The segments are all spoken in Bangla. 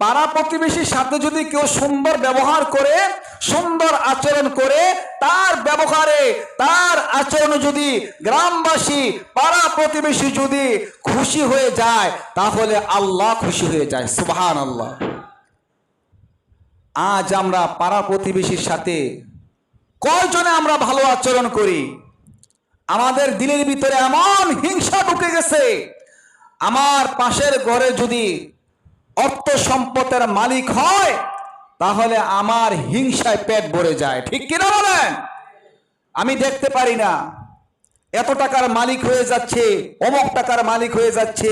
পাড়া প্রতিবেশীর সাথে যদি কেউ সুন্দর ব্যবহার করে, সুন্দর আচরণ করে, তার ব্যবহারে, তার আচরণ যদি গ্রামবাসী, পাড়া প্রতিবেশী যদি খুশি হয়ে যায়, তাহলে আল্লাহ খুশি হয়ে যায়। সুবহান আল্লাহ আজ আমরা পাড়া প্রতিবেশীর সাথে কয়জনে আমরা ভালো আচরণ করি? আমাদের দিলের ভিতরে এমন হিংসা ঢুকে গেছে। আমার পাশের ঘরে যদি অর্থ সম্পদের মালিক হয়, তাহলে আমার হিংসায় পেট ভরে যায়। ঠিক কিনা বলেন? আমি দেখতে পারি না। এত টাকার মালিক হয়ে যাচ্ছে, অমক টাকার মালিক হয়ে যাচ্ছে,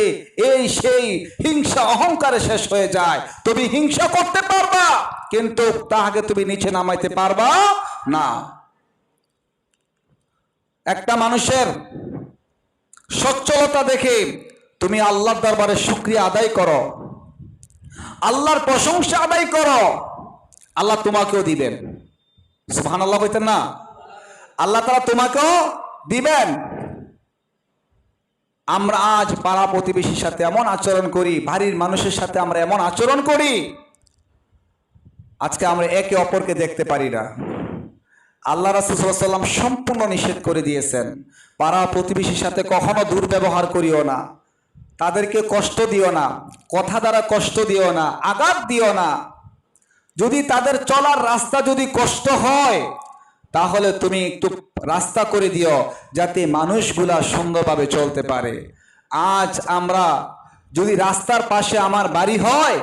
এই সেই হিংসা, অহংকারে শেষ হয়ে যায়। তুমি হিংসা করতে পারবা, কিন্তু তাহাকে তুমি নিচে নামাইতে পারবা না। একটা মানুষের সচ্ছলতা দেখে তুমি আল্লাহর দরবারে শুক্রিয়া আদায় করো। আল্লাহর প্রশংসা আদায় করো। আল্লাহ তোমাকেও দিবেন। সুবহান আল্লাহ হইতেন না? আল্লাহ তারা তোমাকেও দিবেন। আমরা আজ পাড়া প্রতিবেশীর সাথে এমন আচরণ করি, বাড়ির মানুষের সাথে আমরা এমন আচরণ করি, আজকে আমরা একে অপরকে দেখতে পারি না। আল্লাহ রাসুসাল্লাম সম্পূর্ণ নিষেধ করে দিয়েছেন। পাড়া প্রতিবেশীর সাথে কখনো দুর্ব্যবহার করিও না। তাদেরকে কষ্ট দিও না, কথা দ্বারা কষ্ট দিও না, আঘাত দিও না। যদি তাদের চলার রাস্তা যদি কষ্ট হয়, তাহলে তুমি একটু রাস্তা করে দিও, যাতে মানুষগুলা সুন্দরভাবে চলতে পারে। আজ আমরা যদি রাস্তার পাশে আমার বাড়ি হয়,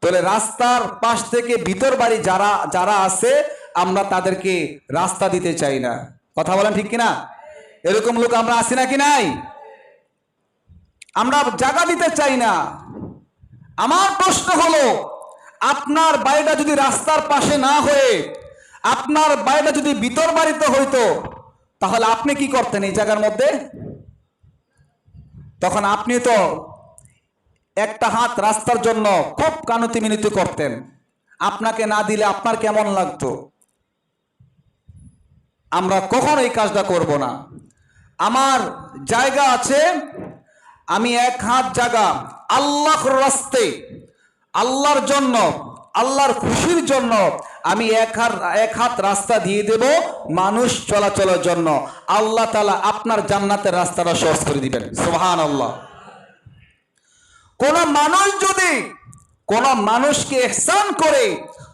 তাহলে রাস্তার পাশ থেকে ভিতর বাড়ি যারা যারা আছে, আমরা তাদেরকে রাস্তা দিতে চাই না। কথা বলেন ঠিক কিনা? এরকম লোক আমরা আছি নাকি নাই? আমরা জায়গা দিতে চাই না। আমার প্রশ্ন হলো, আপনার বাড়িটা যদি রাস্তার পাশে না হয়ে, আপনার বাড়িটা যদি ভিতর বাড়িতে হইতো, তাহলে আপনি কি করতেন এই জায়গার মধ্যে? তখন আপনি তো একটা হাত রাস্তার জন্য খুব কানতি মিনতি করতেন। আপনাকে না দিলে আপনার কেমন লাগতো? আমরা কখন এই কাজটা করব না। আমার জায়গা আছে আমি এক হাত জাগা আল্লাহর রাস্তে, আল্লাহর জন্য, আল্লাহর খুশির জন্য আমি এক হাত এক হাত রাস্তা দিয়ে দেব মানুষ চলাচলের জন্য। আল্লাহ তালা আপনার জান্নাতের রাস্তাটা সহজ করে দিবেন। সোহান আল্লাহ কোন মানুষ যদি, কোন মানুষকে এহসান করে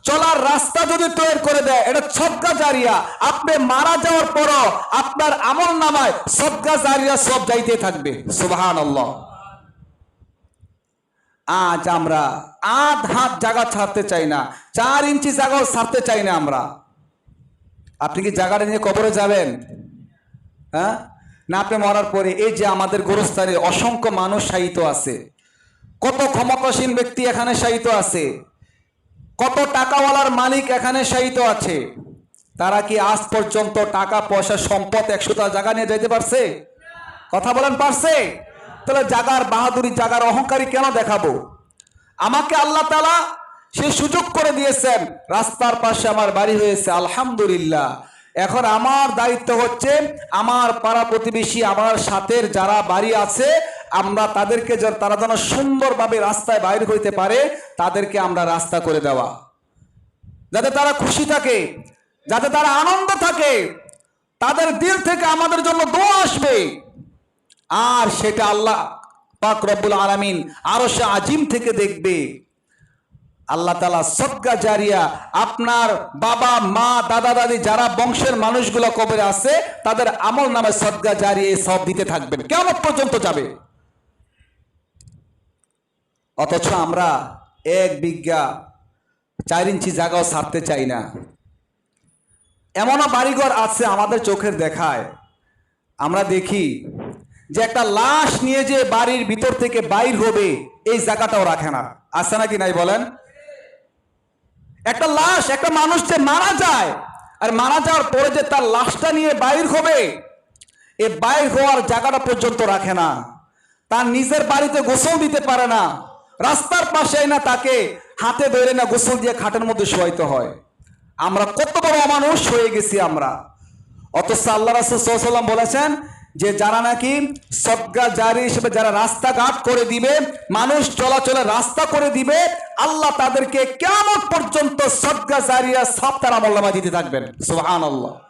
চলার রাস্তা যদি তৈরি করে দেয়, এটা সদকা জারিয়া। আপনি মারা যাওয়ার পরও আপনার আমল নামায় সদকা জারিয়া সব যাইতে থাকবে। সুবহান আজ আমরা আধ হাত জায়গা ছাড়তে চাই না, চার ইঞ্চি জায়গাও ছাড়তে চাই না আমরা। আপনি কি জায়গাটা নিয়ে কবরে যাবেন? হ্যাঁ? না, আপনি মরার পরে এই যে আমাদের গোরস্থানে অসংখ্য মানুষ সাহিত্য আছে, কত ক্ষমতাসীন ব্যক্তি এখানে সাহিত্য আছে। কত টাকাওয়ালার মালিক এখানে সাহিত্য আছে? তারা কি আজ পর্যন্ত টাকা, পয়সা, সম্পদ একশোটা জায়গা নিয়ে যেতে পারছে? কথা বলেন, পারছে? তাহলে জাগার বাহাদুরি, জাগার অহংকারী কেন দেখাবো? আমাকে আল্লাহ তালা সে সুযোগ করে দিয়েছেন। রাস্তার পাশে আমার বাড়ি হয়েছে, আলহামদুলিল্লাহ। এখন আমার দায়িত্ব হচ্ছে, আমার পাড়া প্রতিবেশী, আমার সাথের যারা বাড়ি আছে আমরা তাদেরকে তারা যেন সুন্দরভাবে রাস্তায় বাইর হইতে পারে, তাদেরকে আমরা রাস্তা করে দেওয়া। যাতে তারা খুশি থাকে, যাতে তারা আনন্দ থাকে, তাদের দিল থেকে আমাদের জন্য দোয়া আসবে। আর সেটা আল্লাহ পাক রব্বুল আলামিন আরও সে আজিম থেকে দেখবে। আল্লাহ তালা সদকা জারিয়া আপনার বাবা, মা, দাদা, দাদি যারা বংশের মানুষগুলো কবরে আছে, তাদের আমল নামে সদকা জারিয়ে সব দিতে থাকবেন। কেমন পর্যন্ত যাবে। অথচ আমরা এক বিজ্ঞা চার ইঞ্চি জায়গাও ছাড়তে চাই না। এমনও বাড়িঘর আছে আমাদের চোখের দেখায়। আমরা দেখি যে একটা লাশ নিয়ে যে বাড়ির ভিতর থেকে বাইর হবে, এই জায়গাটাও রাখে না। আছে নাকি নাই বলেন? একটা লাশ, একটা মানুষ যে মারা যায়, আর মারা যাওয়ার পরে যে তার লাশটা নিয়ে বাইর হবে, এ বাইর হওয়ার জায়গাটা পর্যন্ত রাখে না। তার নিজের বাড়িতে গোসল দিতে পারে না। রাস্তার পাশে না তাকে হাতে ধরে না গোসল দিয়ে খাটের মধ্যে শোয়াইতে হয়। আমরা কত বড় অমানুষ হয়ে গেছি আমরা। অথচ আল্লাহ রাসুল সাল্লাম বলেছেন যে যারা নাকি সদগা জারি হিসেবে যারা রাস্তাঘাট করে দিবে, মানুষ চলাচলের রাস্তা করে দিবে, আল্লাহ তাদেরকে কেমন পর্যন্ত সদগা জারিয়া সব তারা মোল্লামা দিতে থাকবেন। সুহান আল্লাহ